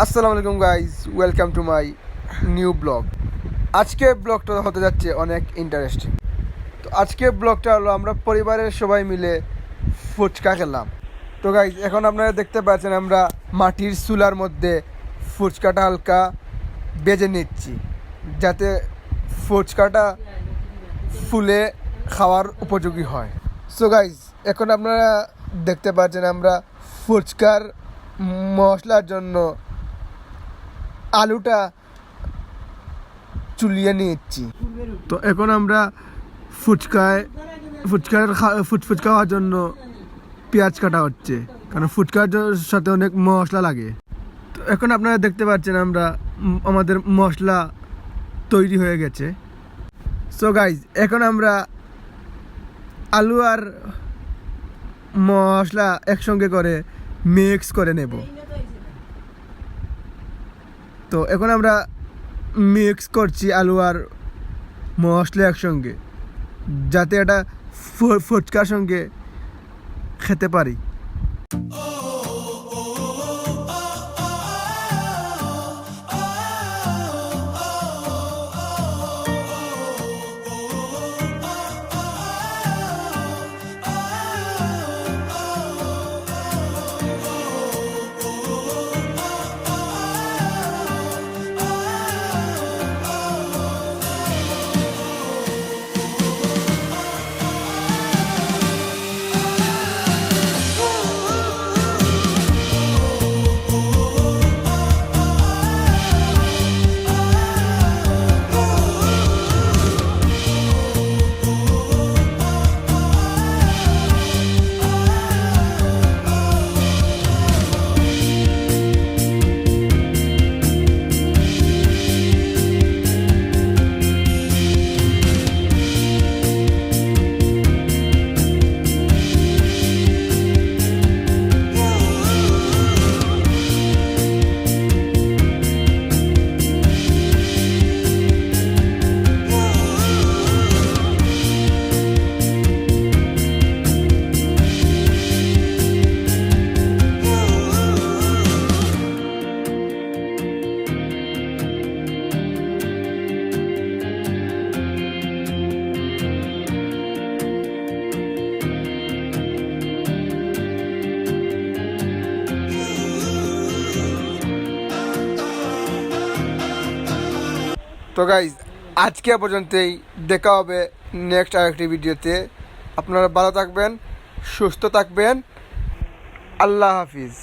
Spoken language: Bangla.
আসসালামু আলাইকুম guys welcome to my new vlog আজকে ব্লগটা হতে যাচ্ছে অনেক ইন্টারেস্টিং তো আজকে ব্লগটা হলো, আমরা পরিবারের সবাই মিলে ফুচকা খেলাম। তো গাইজ এখন আপনারা দেখতে পাচ্ছেন, আমরা মাটির চুলার মধ্যে ফুচকাটা হালকা বেজে নিচ্ছি, যাতে ফুচকাটা ফুলে খাওয়ার উপযোগী হয়। সো গাইজ এখন আপনারা দেখতে পাচ্ছেন, আমরা ফুচকার মশলার জন্য আলুটা চুলিয়ে নিচ্ছি তো এখন আমরা ফুচকায়, ফুচকার খা- ফুচ ফুচকা খাওয়ার জন্য পেঁয়াজ কাটা হচ্ছে। কারণ ফুচকার সাথে অনেক মশলা লাগে। তো এখন আপনারা দেখতে পাচ্ছেন আমরা আমাদের মশলা তৈরি হয়ে গেছে। সো গাইজ এখন আমরা আলু আর মশলা একসঙ্গে করে মিক্স করে নেব। তো এখন আমরা মিক্স করছি আলু আর মশলা একসঙ্গে, যাতে এটা ফুচকার সঙ্গে খেতে পারি। তো গাইজ আজকে পর্যন্তই। দেখা হবে নেক্সট আরেকটি ভিডিওতে। আপনারা ভালো থাকবেন, সুস্থ থাকবেন। আল্লাহ হাফিজ।